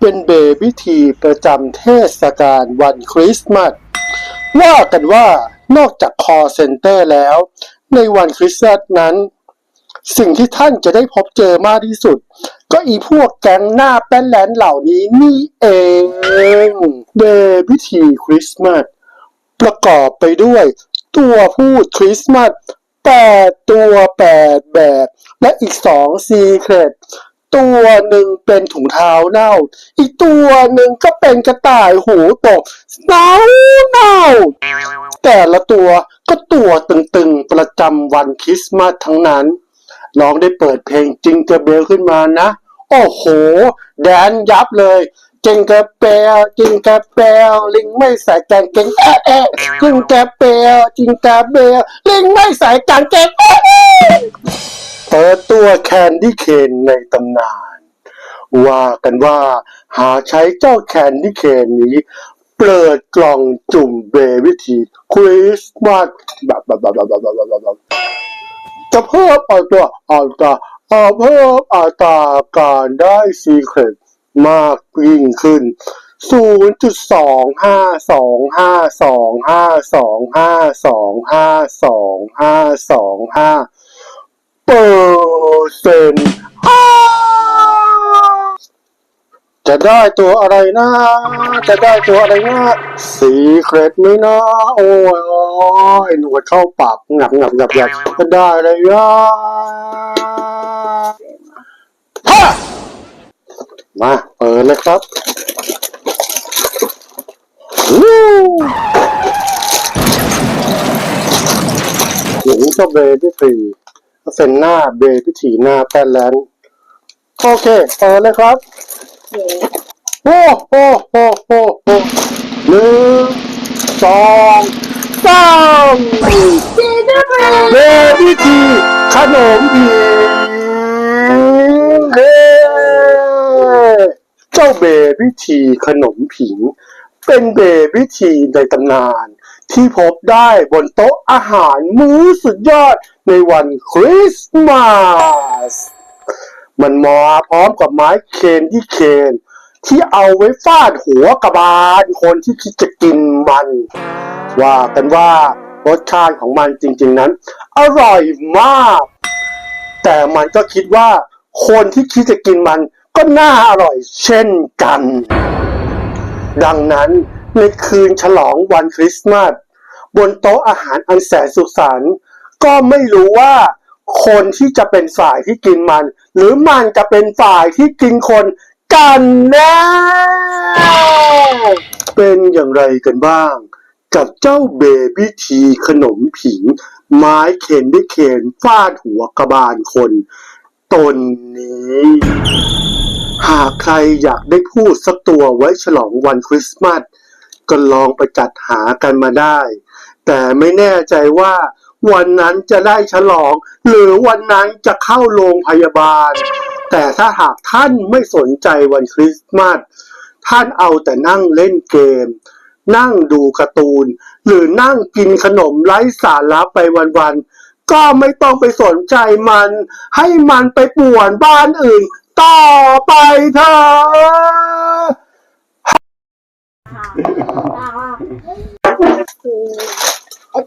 เป็นเบบี้ทีประจำเทศกาลวันคริสต์มาสว่ากันว่านอกจากคอเซ็นเตอร์แล้ว ในวันคริสต์มาสนั้น สิ่งที่ท่านจะได้พบเจอมากที่สุด ก็อีพวกแก๊งหน้าแป้นแลนเหล่านี้นี่เองเบบี้ทีคริสต์มาสประกอบไปด้วย ตัวพูดคริสต์มาสแปดตัวแปดแบบ และอีกสองซีเครต ตัวหนึ่งเป็นถุงเท้าเน่า อีกตัวหนึ่งก็เป็นกระต่ายหูตกเน่าเน่า แต่ละตัวก็ตัวตึงๆ ประจำวันคริสต์มาสทั้งนั้น น้องได้เปิดเพลงจิงเกอร์เบลขึ้นมานะ โอ้โห แดนยับเลยจิงกร์เบลจิงกร์เบลลิงไม่ใส่กางเกงแอะแอะจิงกร์เบลจิงกร์เบลลิงไม่ใส่กางเกงแอะแอะ ตัวแคนดี้เคนในตำนาน ว่ากันว่าหาใช้เจ้าแคนดี้เคนนี้ เปิดกล่องจุ่มเบวิธีคริสต์มาสแบบแบบแบบแบบแบบจะเพิ่มอัตราอัตราเพิ่มอัตราการได้ซีเครตมากยิ่งขึ้น 0.252525252525252 เปอร์เซ็นต์จะได้ตัวอะไรนะ จะได้ตัวอะไรนะสีเครดไหมนะ โอ้ยโอ้ยหนวดเข้าปากงับงับงับงับจะได้เลยนะฮะมาเปิดเลยครับวู้หญิงก็เบบี้ฟรี เซนหน้าเบบี้ถีหน้าแป้นแลนด์โอเคเปิดเลยครับโอ้โหโอ้โหโอ้หนึ่งสองสามเบบี้ทีขนมผีเฮ้เจ้าเบบี้ทีขนมผิง เป็นเบบี้ทีในตำนาน ที่พบได้บนโต๊ะอาหารมื้อสุดยอดในวันคริสต์มาส มันมาพร้อมกับไม้เคนที่เคน ที่เอาไว้ฟาดหัวกระบาลคนที่คิดจะกินมัน ว่ากันว่ารสชาติของมันจริงๆนั้น อร่อยมาก แต่มันก็คิดว่าคนที่คิดจะกินมันก็น่าอร่อยเช่นกัน ดังนั้น ในคืนฉลองวันคริสต์มาสบนโต๊ะอาหารอันแสนสุขสันต์ก็ไม่รู้ว่าคนที่จะเป็นฝ่ายที่กินมัน หรือมันจะเป็นฝ่ายที่กินคนกันแนะเป็นอย่างไรกันบ้าง กับเจ้าเบบี้ทีขนมผิง ไม้เข็นด้วยเข็นฟาดหัวกระบาลคน ตนนี้ หากใครอยากได้พูดสักตัวไว้ฉลองวันคริสต์มาส ก็ลองไปจัดหากันมาได้ แต่ไม่แน่ใจว่าวันนั้นจะได้ฉลอง หรือวันนั้นจะเข้าโรงพยาบาล แต่ถ้าหากท่านไม่สนใจวันคริสต์มาสท่านเอาแต่นั่งเล่นเกม นั่งดูการ์ตูน หรือนั่งกินขนมไร้สาระไปวันๆก็ไม่ต้องไปสนใจมัน ให้มันไปป่วนบ้านอื่น ต่อไปเถอะ